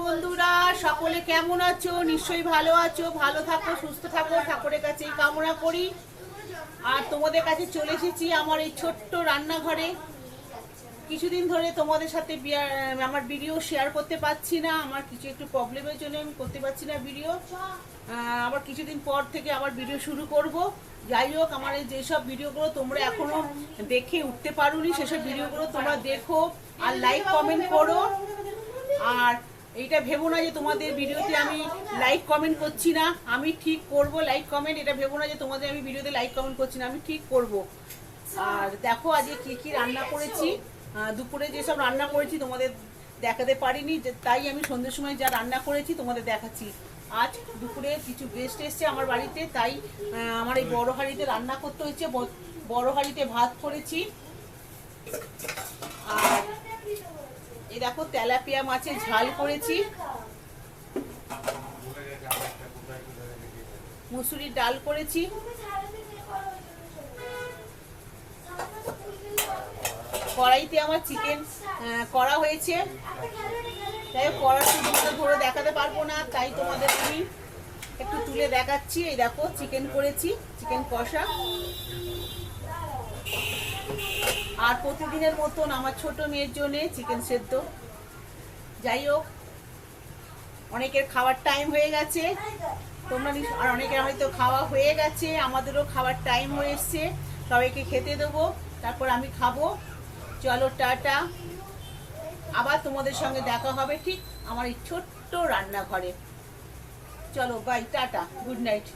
বন্ধুরা, সকলে কেমন আছো? নিশ্চয়ই ভালো আছো, ভালো থাকো, সুস্থ থাকো, ঠাকুরের কাছে এই কামনা করি। আর তোমাদের কাছে চলে এসেছি আমার এই ছোট্ট রান্নাঘরে। কিছুদিন ধরে তোমাদের সাথে আমার ভিডিও শেয়ার করতে পারছি না, আমার কিছু একটু প্রবলেমের জন্য আমি করতে পারছি না ভিডিও আবার কিছুদিন পর থেকে আবার ভিডিও শুরু করব। যাই হোক, আমার এই যেসব ভিডিওগুলো তোমরা এখনও দেখে উঠতে পারোনি, সেসব ভিডিওগুলো তোমরা দেখো আর লাইক কমেন্ট করো। আর এইটা ভেবো না যে তোমাদের ভিডিওতে আমি লাইক কমেন্ট করছি না। আমি ঠিক করব লাইক কমেন্ট এটা ভেবো না যে তোমাদের আমি ভিডিওতে লাইক কমেন্ট করছি না। আমি ঠিক করব। আর দেখো আজকে কি কি রান্না করেছি। দুপুরে যেসব রান্না করেছি তোমাদের দেখাতে পারিনি, যে তাই আমি সন্ধ্যের সময় যা রান্না করেছি তোমাদের দেখাচ্ছি। আজ দুপুরে কিছু গেস্ট এসছে আমার বাড়িতে, তাই আমার এই বড় হাঁড়িতে রান্না করতে হচ্ছে ব- বড় হাঁড়িতে ভাত করেছি। আর এই দেখো তেলাপিয়া মাছের ঝাল করেছি। মুসুরির ডাল করেছি। কড়াইতে আমার চিকেন করা হয়েছে। তাই কড়ার শুধু ধরে দেখাতে পারব না, তাই তোমাদের আমি একটু তুলে দেখাচ্ছি। এই দেখো, চিকেন করেছি, চিকেন কষা। আর প্রতিদিনের মতন আমার ছোট মেয়ের জন্য চিকেন সেদ্ধ। যাই হোক, অনেকের খাওয়ার টাইম হয়ে গেছে। তোমরা আর অনেকের হয়তো খাওয়া হয়ে গেছে, আমাদেরও খাওয়ার টাইম হয়ে এসছে। সবাইকে খেতে দেবো, তারপর আমি খাব। চলো, টাটা। আবার তোমাদের সঙ্গে দেখা হবে ঠিক আমার এই ছোট্ট রান্নাঘরে। চলো বাই টাটা গুড নাইট